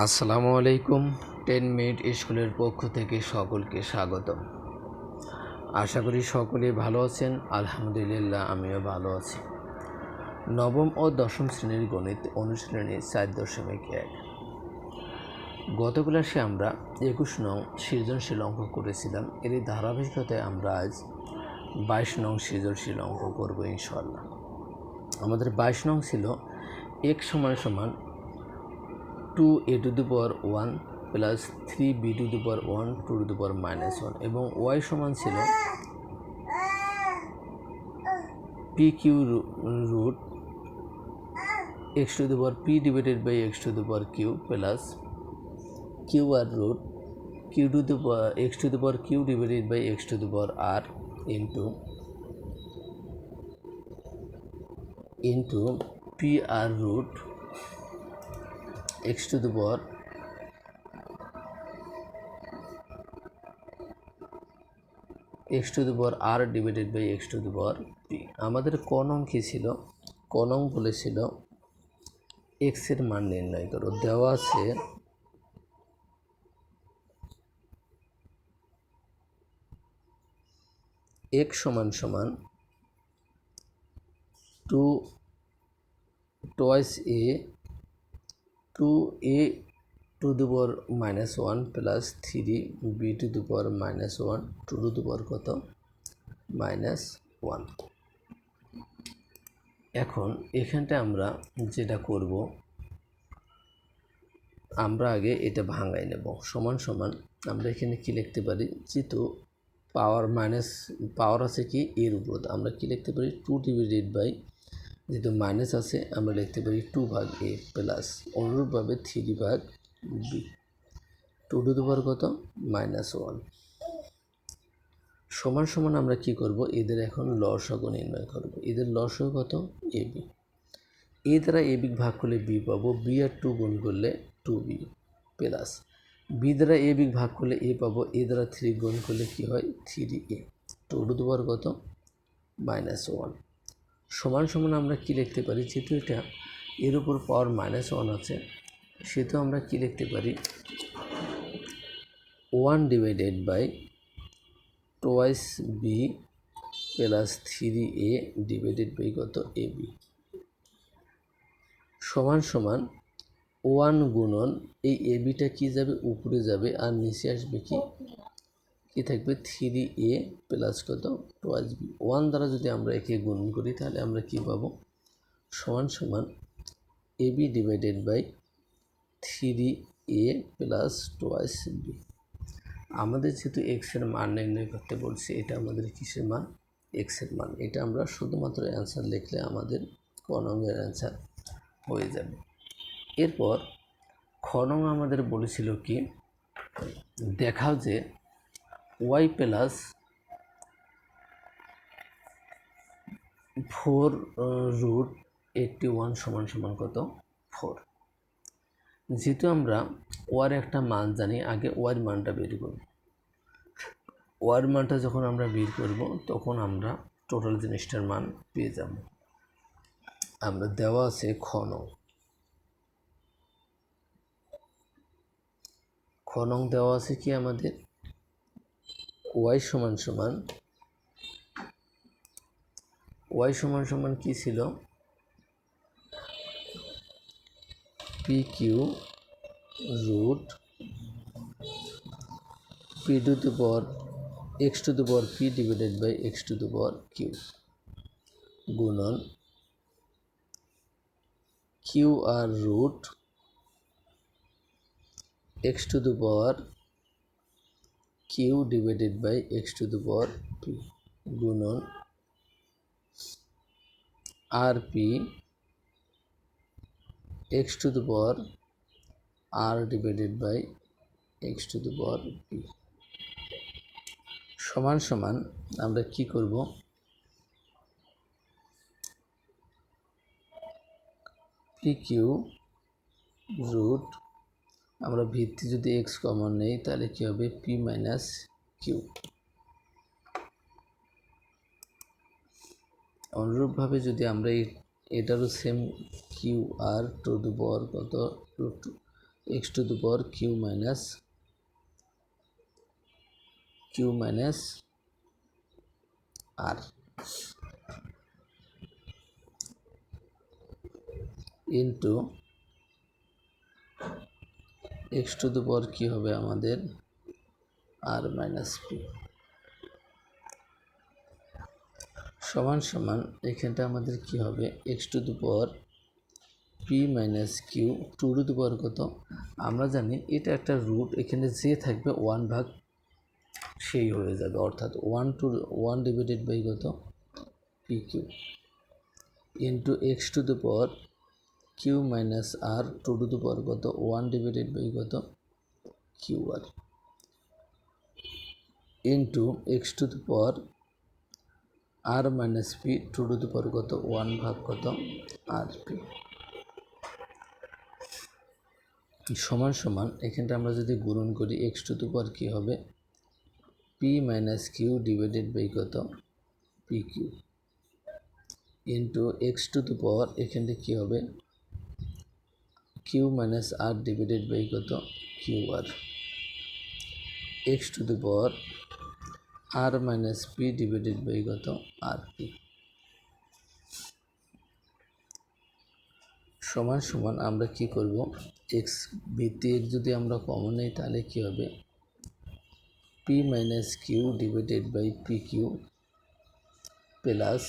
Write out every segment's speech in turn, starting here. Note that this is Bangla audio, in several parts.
আসসালামু আলাইকুম, টেন মিনিট স্কুলের পক্ষ থেকে সকলকে স্বাগত। আশা করি সকলে ভালো আছেন, আলহামদুলিল্লাহ আমিও ভালো আছি। নবম ও দশম শ্রেণির গণিত অনুশ্রেণী চার দশমিক এক। গত ক্লাসে আমরা একুশ নং সৃজনশীল অঙ্ক করেছিলাম এর ধারাবাহিকতায় আমরা আজ বাইশ নং সৃজনশীল অঙ্ক করব ইনশাল্লাহ আমাদের বাইশ নং ছিল এক সমান সমান two a to the power one plus three b to the power one to to the power minus one এবং ওয়াই সমান ছিল p q root x to the power p divided by x to the power q plus q r root q to the x to the power q divided by x to the power r into into p r root x to the power x to the power r divided by x to the power p আমাদের ক নং কী ছিল ক নং বলেছিল এর মান নির্ণয় করো দেওয়া আছে x সমান সমান two twice a two a to the power minus one plus three b to the power minus one to to the power কত? মাইনাস ওয়ান এখন এখানটা আমরা যেটা করব, আমরা আগে এটা ভাঙাই নেব। সমান সমান আমরা এখানে কি লিখতে পারি? যেহেতু পাওয়ার মাইনাস পাওয়ার আছে কি? এর উপর। আমরা কি লিখতে পারি? টু ডিভাইডেড বাই যেহেতু মাইনাস আছে, আমরা লিখতে পারি টু ভাগ এ প্লাস অনুরূপভাবে থ্রি ভাগ বি টু টু দুবার কত? মাইনাস ওয়ান সমান সমান আমরা কি করব? এদের এখন লসগো নির্ণয় করব। এদের লসগ কত? এ বি এ দ্বারা এ বি ভাগ করলে বি পাবো। বি আর টু গুণ করলে টু বি প্লাস বি দ্বারা এ বি ভাগ করলে এ পাবো। এ দ্বারা থ্রি গুণ করলে কি হয়? থ্রি এ টু টু দুবার কত? মাইনাস ওয়ান সমান সমান আমরা কি লিখতে পারি? যেহেতু এটা এর উপর পাওয়ার মাইনাস ওয়ান আছে, সেহেতু আমরা কি লিখতে পারি? One divided by twice b plus three a divided by কত? এ বি সমান সমান ওয়ান গুণন, এই এ বিটা কী যাবে? উপরে যাবে, আর নিচে আসবে কি? কি থাকবে থ্রি এ প্লাস কত? টোয়াইস বি ওয়ান দ্বারা যদি আমরা একে গুণ করি, তাহলে আমরা কি পাবো? সমান সমান a b divided by three a plus twice b আমাদের যেহেতু এক্সের মান নির্ণয় করতে বলছে, এটা আমাদের কিসের মান? এক্সের মান। এটা আমরা শুধুমাত্র অ্যান্সার লিখলে আমাদের ক নংয়ের অ্যান্সার হয়ে যাবে। এরপর খ নং আমাদের বলেছিল কি? দেখাও যে y plus four root eighty one সমান সমান কত? ফোর। যেহেতু আমরা ওয়ার একটা মান জানি, আগে ওয়ার মানটা বের করব। ওয়ার মানটা যখন আমরা বের করব, তখন আমরা টোটাল জিনিসটার মান পেয়ে যাব। আমরা দেওয়া আছে খ নং। খ নং দেওয়া আছে কি আমাদের? ওয়াই সমান সমান ওয়াই সমান সমান কী ছিল? P q root p to the power x to the power p divided by x to the power q গুণন q r root x to the power q divided by x to the power p গুণন r p x to the power r divided by x to the power p. সমান সমান আমরা কি করব? পি কিউ রুট আমরা ভিত্তি যদি এক্স কমন নেই, তাহলে কী হবে? পি মাইনাস কিউ অনুরূপভাবে যদি আমরা এটারও same q r to the power কত? X to the power q minus q minus r into x to the power কী হবে আমাদের? R minus p. সমান সমান এখানটা আমাদের কি হবে? X to the power p minus q to to the power কত? আমরা জানি এটা একটা রুট, এখানে যে থাকবে ওয়ান ভাগ সেই হয়ে যাবে, অর্থাৎ one two, one divided by কত? P q. Into x to the power q minus r to to the power কত? ওয়ান ডিভাইডেড বাই কত? Q r into x to the power r minus p to to the power কত? ওয়ান ভাগ কত? আর পি সমান সমান, এখানটা আমরা যদি গুণন করি এক্স টু দি পাওয়ার কী হবে? P minus q divided by কত? P q into x to the power এখানটা কী হবে? Q minus r divided by কত? Q r x to the power r minus p divided by কত? আর পি সমান সমান আমরা কি করব? এক্স ভিত্তি এক্স যদি আমরা কমন নেই, তাহলে কি হবে? P minus q divided by p q plus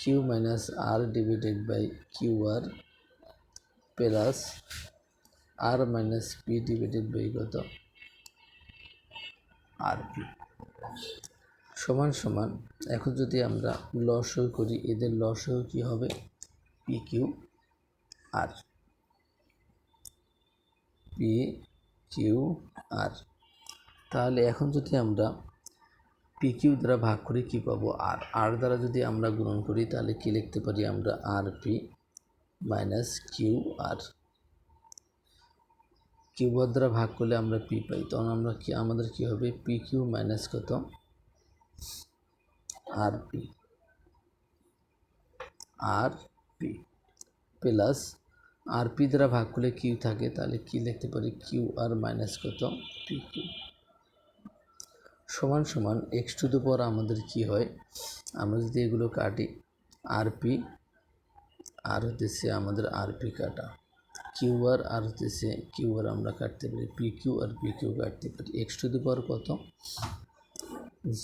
q minus r divided by q r plus r minus p divided by কত? R p. সমান সমান, এখন যদি আমরা লসও করি, এদের লসও কি হবে? P q r. P q r. তাহলে এখন যদি আমরা পি কিউ দ্বারা ভাগ করি, কী পাবো? আর। আর দ্বারা যদি আমরা গুণন করি, তাহলে কী লিখতে পারি আমরা? R p minus q r q r দ্বারা ভাগ করলে আমরা পি পাই, তখন আমরা কি, আমাদের কি হবে? পি কিউ মাইনাস কত? R p r p plus r p দ্বারা ভাগ করলে কিউ থাকে, তাহলে কি লিখতে পারি? কিউ আর মাইনাস কত? পি কিউ সমান সমান এক্স টু দ্য পাওয়ার আমাদের কি হয়? আমরা যদি এগুলো কাটি আর পি আর হতেছে আমাদের আর পি কাটা। কিউ আর আর হতেছে কিউ আর আমরা কাটতে পারি p q r p q কাটতে পারি। এক্স টু দি পাওয়ার কত?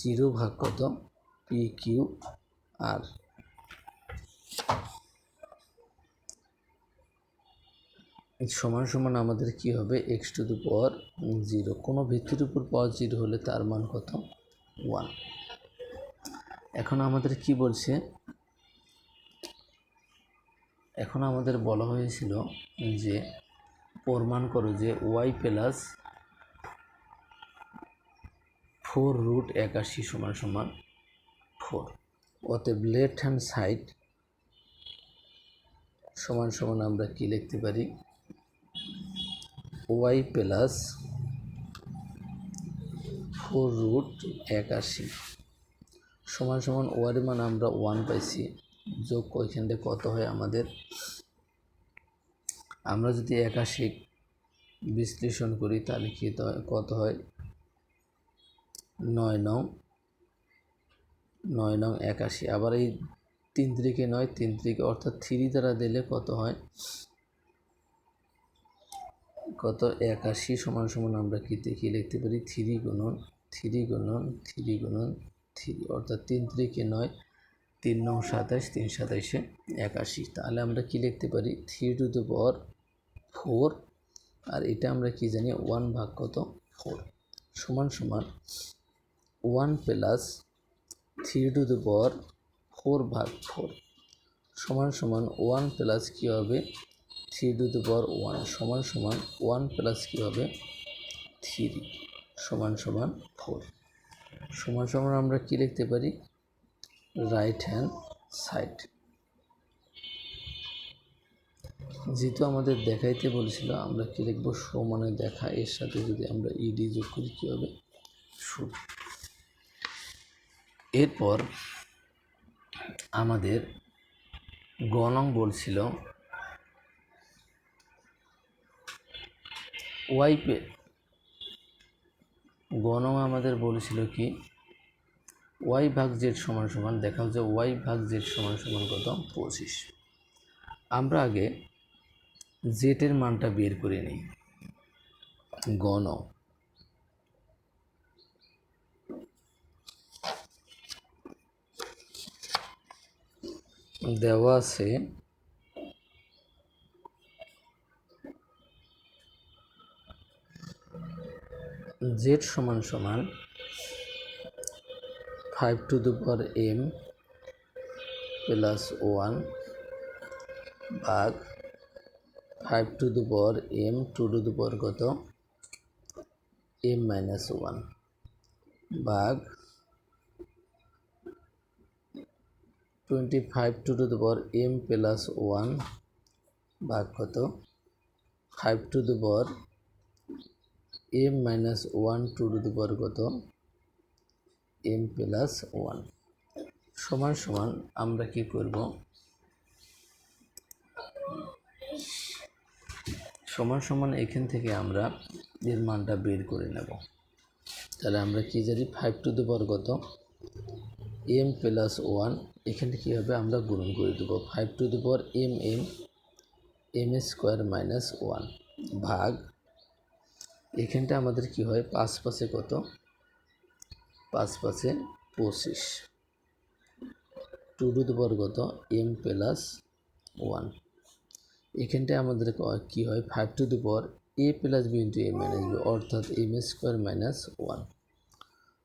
জিরো ভাগ কত? পি কিউ আর সমান সমান আমাদের কি হবে? X to the power zero. কোনো ভিত্তির উপর পাওয়ার জিরো হলে তার মান কত? ওয়ান এখন আমাদের কি বলছে? এখন আমাদের বলা হয়েছিল যে প্রমাণ করো যে ওয়াই প্লাস ফোর রুট একাশি সমান সমান ফোর অতএব লেফট হ্যান্ড সাইড সমান সমান আমরা কি লিখতে পারি? ওয়াই প্লাস ফোর রুট একাশি সমান সমান ওয়ার মান আমরা ওয়ান পাইছি। যোগ ওইখানটা কত হয় আমাদের। আমরা যদি একাশি বিশ্লেষণ করি তাহলে কি কত হয়? নয় নং নয় নং একাশি। আবার এই তিন তিরিকে নয়, তিন তিরিকে অর্থাৎ থ্রি দ্বারা দিলে কত হয়? কত? একাশি সমান সমান আমরা কি দেখি? লিখতে পারি থ্রি গুণন থ্রি গুণন থ্রি গুণন, থ্রি অর্থাৎ তিন তিরিকে নয় তিন নং সাতাশ, তিন সাতাইশে একাশি। তাহলে আমরা কি লিখতে পারি? Three to the power four. আর এটা আমরা কি জানি? ওয়ান ভাগ কত? ফোর। সমান সমান one plus three to the power four ভাগ ফোর। সমান সমান ওয়ান প্লাস কী হবে? Three to the power one. সমান সমান ওয়ান প্লাস কী হবে? থ্রি। সমান সমান ফোর। সমান সমান আমরা কি লিখতে পারি? রাইট হ্যান্ড সাইড যেহেতু আমাদের দেখাইতে বলেছিল, আমরা কি লিখব? সমানে দেখা, এর সাথে যদি আমরা ইডি যোগ করি কী হবে? শুট এরপর আমাদের গণং বলছিল ওয়াই গণং আমাদের বলেছিল কি ওয়াই ভাগ জেড সমান সমান দেখাও যে ওয়াই ভাগ জেড সমান সমান কত? পঁচিশ। আমরা আগে জেটের মানটা বের করে নিই। গণ দেওয়া আছে জেড সমান সমান five to the power M plus one ভাগ five to the power M to to the power কত? এম মাইনাস ওয়ান ভাগ twenty five to to the power M plus one ভাগ কত? Five to the power M minus one to to the power কত? এম প্লাস ওয়ান সমান সমান আমরা কি করব? সমান সমান এখান থেকে আমরা এর মানটা বের করে নেব। তাহলে আমরা কি জানি ফাইভ টু পাওয়ার কত? এম প্লাস ওয়ান এখানে কী হবে? আমরা গুণন করে দেবো। Five to power m m m square minus one ভাগ, এখানটা আমাদের কি হয়? পাঁচ পাশে কত? পাঁচ পাশে পঁচিশ। To to the power m plus one এখানটায় আমাদের ক- হয়? Five to the power a plus b into a minus b অর্থাৎ এম স্কোয়ার মাইনাস ওয়ান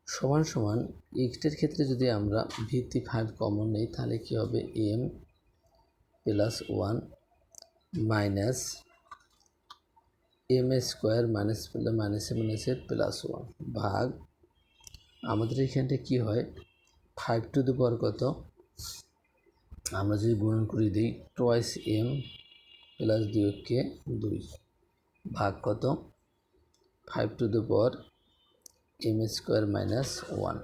সমান সমান এক্সটের ক্ষেত্রে যদি আমরা ভিত্তি ফাইভ কমন নেই, তাহলে কি হবে? M plus one minus m square minus মাইনাসে মাইনাসে প্লাস ওয়ান ভাগ আমাদের এখানটা কি হয়? ফাইভ টু দ্য পাওয়ার কত? আমরা যদি গুণন করে দিই টোয়াইস এম প্লাস দুই কে দুই ভাগ কত? Five to the power m square minus one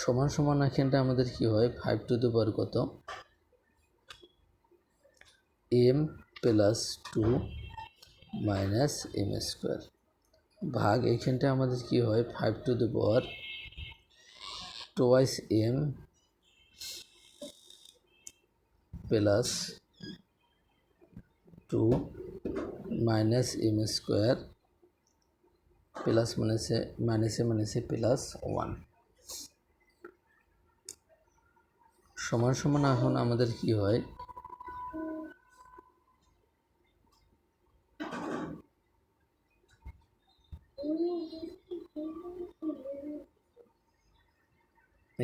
সমান সমান এখানটা আমাদের কি হয়? ফাইভ টু দ্য পাওয়ার কত? M plus two minus m square ভাগ এখানটা আমাদের কি হয়? Five to the power twice m plus two minus m square plus মাইনাসে মাইনাসে মাইনাসে প্লাস ওয়ান সমান সমান এখন আমাদের কি হয়?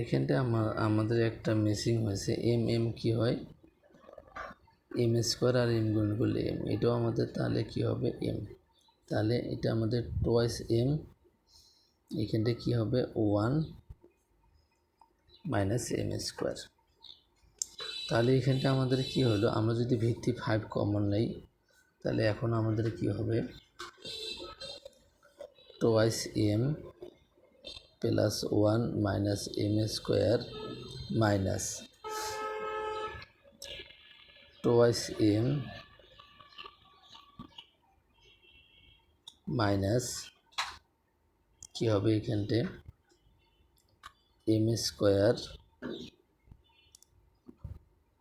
এখানটা আমার আমাদের একটা মিসিং হয়েছে এম এম কি হয়? এম স্কোয়ার আর এম গুণ করলে এম এটাও আমাদের তাহলে কি হবে এম তাহলে এটা আমাদের টোয়াইস এম এখানটা কি হবে? ওয়ান মাইনাস এম স্কোয়ার তাহলে এখানটা আমাদের কি হলো? আমরা যদি ভিত্তি ফাইভ কমন নেই, তাহলে এখন আমাদের কি হবে? Twice m plus one minus m square minus twice m minus কী হবে এখানটে? এম স্কোয়ার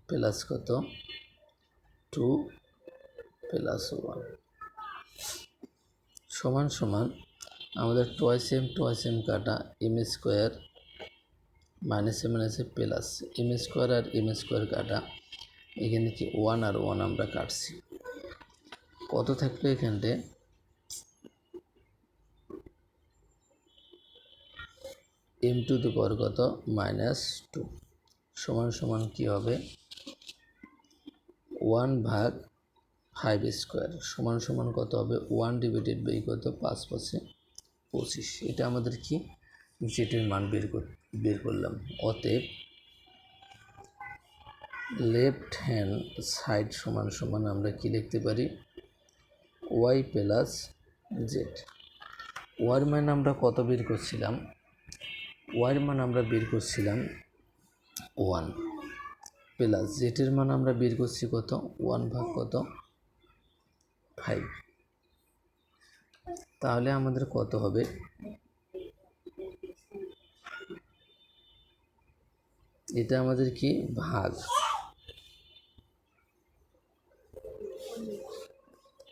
প্লাস কত? Two plus one. সমান সমান আমাদের টোয়াইস এম টোয়াইস এম কাটা এম স্কোয়ার মাইনাসে মাইনাসে প্লাস এম স্কোয়ার আর এম স্কোয়ার কাটা। এখানে কি ওয়ান আর ওয়ান আমরা কাটছি। কত থাকল এখানটে? এম টু দ্য পাওয়ার কত? Minus two. সমান সমান কী হবে? ওয়ান ভাগ ফাইভ স্কোয়ার। সমান সমান কত হবে? ওয়ান ডিভাইডেড বাই কত? পাঁচ পাশে পঁচিশ, এটা আমাদের কি? যেটির মান বের কর, বের করলাম। অতএব লেফট হ্যান্ড সাইড সমান সমান আমরা কি লিখতে পারি? ওয়াই প্লাস জেড ওয়ার মান আমরা কত বের করছিলাম? ওয়ার মান আমরা বের করছিলাম ওয়ান প্লাস জেটের মান আমরা বের করছি কত? ওয়ান ভাগ কত? ফাইভ তাহলে আমাদের কত হবে? এটা আমাদের কি? ভাগ।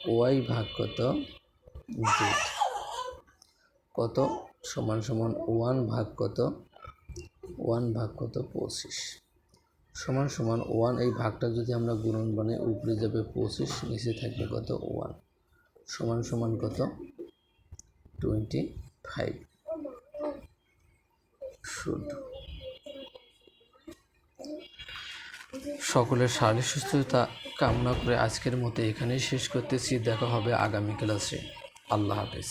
ওয়াই ভাগ কত? কত? সমান সমান ওয়ান ভাগ কত? ওয়ান ভাগ কত? পঁচিশ। সমান সমান ওয়ান, এই ভাগটা যদি আমরা গুণন বানাই উপরে যাবে পঁচিশ, নিচে থাকবে কত? ওয়ান। সমান সমান কত? টোয়েন্টি ফাইভ শুদ্ধ। সকলের শারীরিক সুস্থতা কামনা করে আজকের মতো এখানেই শেষ করতেছি। দেখা হবে আগামী ক্লাসে। আল্লাহ হাফেজ।